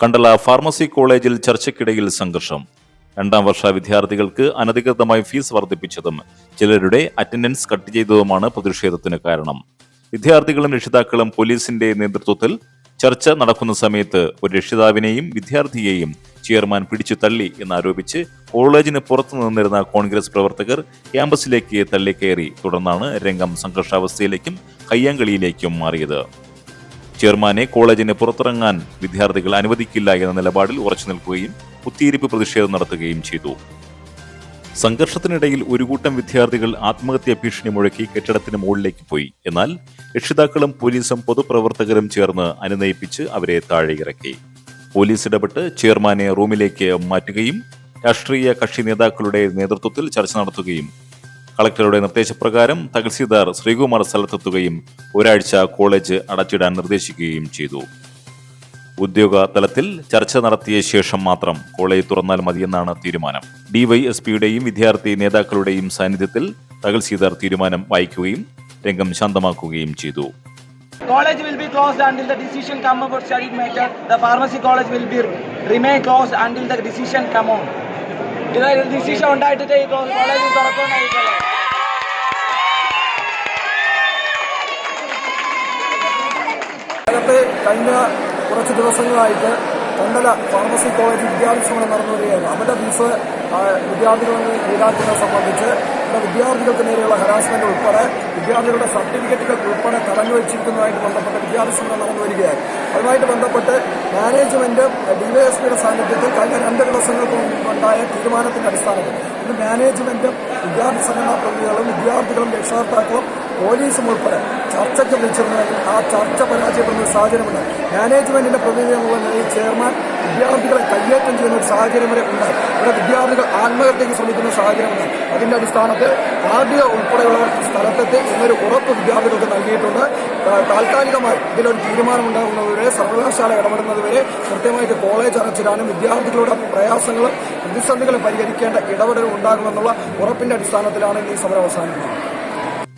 Kandala pharmacy കോളേജിൽ ചർച്ചയ്ക്കിടയിൽ സംഘർഷം. രണ്ടാം വർഷ വിദ്യാർത്ഥികൾക്ക് അനധികൃതമായി ഫീസ് വർദ്ധിപ്പിച്ചതും ചിലരുടെ അറ്റൻഡൻസ് കട്ട് ചെയ്തതുമാണ് പ്രതിഷേധത്തിന് കാരണം. വിദ്യാർത്ഥികളും രക്ഷിതാക്കളും പോലീസിന്റെ നേതൃത്വത്തിൽ ചർച്ച നടക്കുന്ന സമയത്ത് ഒരു രക്ഷിതാവിനെയും വിദ്യാർത്ഥിയെയും ചെയർമാൻ പിടിച്ചു തള്ളി എന്നാരോപിച്ച് കോളേജിന് പുറത്തു നിന്നിരുന്ന കോൺഗ്രസ് പ്രവർത്തകർ ക്യാമ്പസിലേക്ക് തള്ളിക്കയറി. തുടർന്നാണ് രംഗം സംഘർഷാവസ്ഥയിലേക്കും കയ്യാങ്കളിയിലേക്കും മാറിയത്. ചെയർമാനെ കോളേജിന് പുറത്തിറങ്ങാൻ വിദ്യാർത്ഥികൾ അനുവദിക്കില്ല എന്ന നിലപാടിൽ ഉറച്ചു നിൽക്കുകയും കുത്തിയിരിപ്പ് പ്രതിഷേധം നടത്തുകയും ചെയ്തു. സംഘർഷത്തിനിടയിൽ ഒരു കൂട്ടം വിദ്യാർത്ഥികൾ ആത്മഹത്യാ ഭീഷണി മുഴക്കി കെട്ടിടത്തിന് മുകളിലേക്ക് പോയി. എന്നാൽ രക്ഷിതാക്കളും പോലീസും പൊതുപ്രവർത്തകരും ചേർന്ന് അനുനയിപ്പിച്ച് അവരെ താഴെയിറക്കി. പോലീസ് ഇടപെട്ട് ചെയർമാനെ റൂമിലേക്ക് മാറ്റുകയും രാഷ്ട്രീയ കക്ഷി നേതാക്കളുടെ നേതൃത്വത്തിൽ ചർച്ച നടത്തുകയും കളക്ടറുടെ നിർദ്ദേശപ്രകാരം തഹസീൽദാർ ശ്രീകുമാർ സ്ഥലത്തെത്തുകയും ഒരാഴ്ച കോളേജ് അടച്ചിടാൻ നിർദ്ദേശിക്കുകയും ചെയ്തു ഉദ്യോഗ തലത്തിൽ ചർച്ച നടത്തിയ ശേഷം മാത്രം കോളേജ് തുറന്നാൽ മതിയെന്നാണ് തീരുമാനം ഡിവൈഎസ്പിയുടെയും വിദ്യാർത്ഥി നേതാക്കളുടെയും സാന്നിധ്യത്തിൽ തഹസീൽദാർ തീരുമാനം വായിക്കുകയും രംഗം ശാന്തമാക്കുകയും ചെയ്തു College will be closed until the decision come about studied matter. The pharmacy college will be remain closed until the decision come on. The decision ഉണ്ടായിട്ടേ ഈ കോളേജ് തുറക്കുമെന്നായിരിക്കും അകത്ത് കഴിഞ്ഞ കുറച്ച് ദിവസങ്ങളായിട്ട് കണ്ടല ഫാർമസി കോളേജ് വിദ്യാർത്ഥി നടന്നു വരികയാണ് അവരുടെ ഫീസ് വിദ്യാർത്ഥികളെ ഈടാക്കുന്നത് സംബന്ധിച്ച് വിദ്യാർത്ഥികൾക്ക് നേരെയുള്ള ഹരാസ്മെന്റ് ഉൾപ്പെടെ വിദ്യാർത്ഥികളുടെ സർട്ടിഫിക്കറ്റുകൾ ഉൾപ്പെടെ തടഞ്ഞു വെച്ചിരിക്കുന്നതുമായിട്ട് ബന്ധപ്പെട്ട് വിദ്യാർത്ഥി സമരം നടന്നു വരികയാണ് അതുമായിട്ട് ബന്ധപ്പെട്ട് മാനേജ്മെന്റ് ഡിവൈഎസ്പിയുടെ സാന്നിധ്യത്തിൽ കഴിഞ്ഞ രണ്ട് ദിവസങ്ങൾക്ക് മുമ്പുണ്ടായ തീരുമാനത്തിന്റെ അടിസ്ഥാനത്തിൽ ഇന്ന് മാനേജ്മെന്റും വിദ്യാർത്ഥി സംഘടനാ പ്രതിനിധികളും വിദ്യാർത്ഥികളും രക്ഷകർത്താക്കളും പോലീസും ഉൾപ്പെടെ ചർച്ചയ്ക്ക് വിളിച്ചിരുന്നെങ്കിൽ ആ ചർച്ച പരാജയപ്പെടുന്ന ഒരു സാഹചര്യമുണ്ട്. മാനേജ്മെന്റിന്റെ പ്രതിനിധി നിലയിൽ ചെയർമാൻ വിദ്യാർത്ഥികളെ കയ്യേറ്റം ചെയ്യുന്ന ഒരു സാഹചര്യം വരെ ഉണ്ട്. ഇവിടെ വിദ്യാർത്ഥികൾ ആത്മഹത്യയ്ക്ക് ശ്രമിക്കുന്ന സാഹചര്യമുണ്ട്. അതിന്റെ അടിസ്ഥാനത്തിൽ ആദ്യ ഉൾപ്പെടെയുള്ള സ്ഥലത്തെത്തി എന്നൊരു ഉറപ്പ് വിദ്യാർത്ഥികൾക്ക് നൽകിയിട്ടുണ്ട്. താൽക്കാലികമായി ഇതിലൊരു തീരുമാനമുണ്ടാകുന്നതുവരെ സർവകലാശാല ഇടപെടുന്നതുവരെ കൃത്യമായിട്ട് കോളേജ് അടച്ചിടാനും വിദ്യാർത്ഥികളുടെ പ്രയാസങ്ങളും പ്രതിസന്ധികളും പരിഹരിക്കേണ്ട ഇടപെടൽ ഉണ്ടാകുമെന്നുള്ള ഉറപ്പിന്റെ അടിസ്ഥാനത്തിലാണ് ഈ സമരം അവസാനിക്കുന്നത്.